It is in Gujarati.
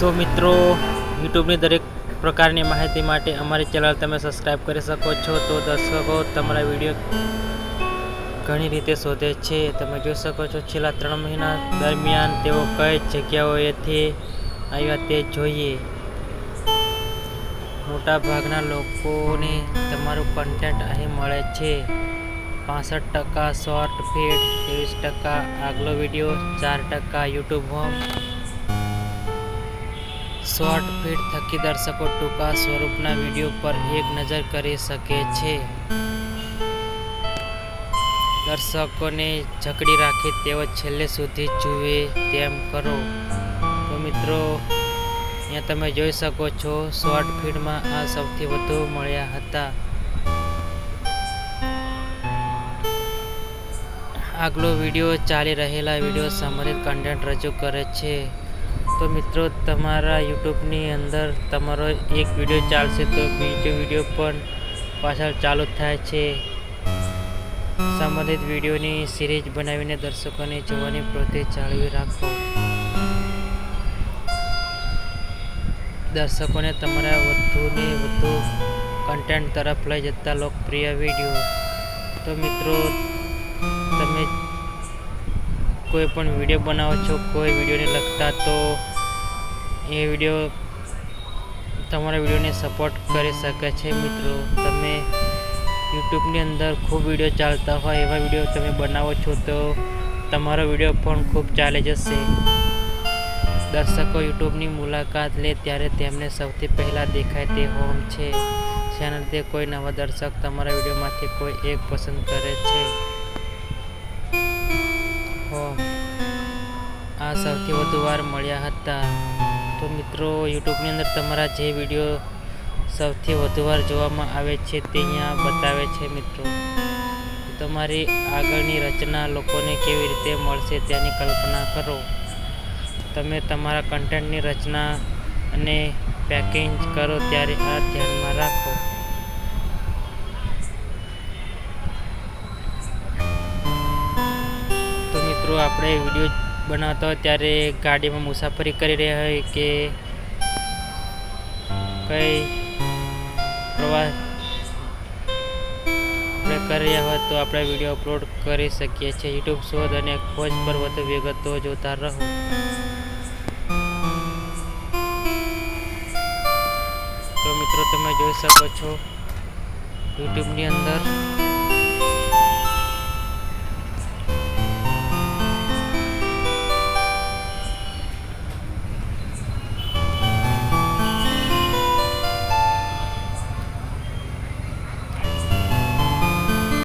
તો મિત્રો, યુટ્યુબની દરેક પ્રકારની માહિતી માટે અમારી ચેનલ તમે સબસ્ક્રાઈબ કરી શકો છો. તો દર્શકો, તમારા વીડિયો ઘણી રીતે શોધે છે. તમે જોઈ શકો છો, છેલ્લા ત્રણ મહિના દરમિયાન તેઓ કઈ જગ્યાઓએથી આવ્યા તે જોઈએ. મોટાભાગના લોકોને તમારું કન્ટેન્ટ અહીં મળે છે. પાસઠ ટકા શોર્ટ ફીડ ત્રેવીસ ટકા આગલો વીડિયો, ચાર ટકા યુટ્યુબ હોમ શોર્ટ ફીડ થકી દર્શકો ટૂંકા સ્વરૂપના વીડિયો પર એક નજર કરી શકે છે. દર્શકોને જકડી રાખી તેઓ છેલ્લે સુધી જુએ તેમ કરો. તો મિત્રો, અહીંયા તમે જોઈ શકો છો, શોર્ટ ફીડમાં આ સૌથી વધુ મળ્યા હતા. આગલો વીડિયો ચાલી રહેલા વીડિયો સંબંધિત કન્ટેન્ટ રજૂ કરે છે. તો મિત્રો, તમારા યુટ્યુબની અંદર તમારો એક વીડિયો ચાલશે તો બીજો વીડિયો પણ પાછળ ચાલુ થાય છે. સંબંધિત વિડીયોની સિરીઝ બનાવીને દર્શકોને જોવાની પ્રવૃત્તિ જાળવી રાખો. દર્શકોને તમારા વધુને વધુ કન્ટેન્ટ તરફ લઈ જતા લોકપ્રિય વીડિયો. તો મિત્રો કોઈ પણ વીડિયો બનાવો છો, કોઈ વિડીયોને લગતા તો એ વીડિયો તમારા વિડીયોને સપોર્ટ કરી શકે છે મિત્રો. તમે યુટ્યુબની અંદર ખૂબ વીડિયો ચાલતા હોય, એવા વીડિયો તમે બનાવો છો તો તમારો વીડિયો પણ ખૂબ ચાલી જશે. દર્શકો યુટ્યુબની મુલાકાત લે ત્યારે તેમને સૌથી પહેલાં દેખાય તે હોમ છે. જેના લીધે કોઈ નવા દર્શક તમારા વિડીયોમાંથી કોઈ એક પસંદ કરે છે. આ સૌથી વધુ વાર મળ્યા હતા. તો મિત્રો, યુટ્યુબની અંદર તમારા જે વીડિયો સૌથી વધુ વાર જોવામાં આવે છે તે અહીંયા બતાવે છે મિત્રો. તમારી આગળની રચના લોકોને કેવી રીતે મળશે તેની કલ્પના કરો. તમે તમારા કન્ટેન્ટની રચના અને પેકેજ કરો ત્યારે આ ધ્યાનમાં રાખો. તો મિત્રો, આપણે વીડિયો બનાવતા ત્યારે ગાડીમાં મુસાફરી કરી રહ્યા હોય કે કંઈ પ્રવાસ આપણે કરી રહ્યા હોય તો આપણે વીડિયો અપલોડ કરી શકીએ છીએ. યુટ્યુબ શોધ અને ખોજ પર વધુ વિગતો જોતા રહો. તો મિત્રો, તમે જોઈ શકો છો યુટ્યુબની અંદર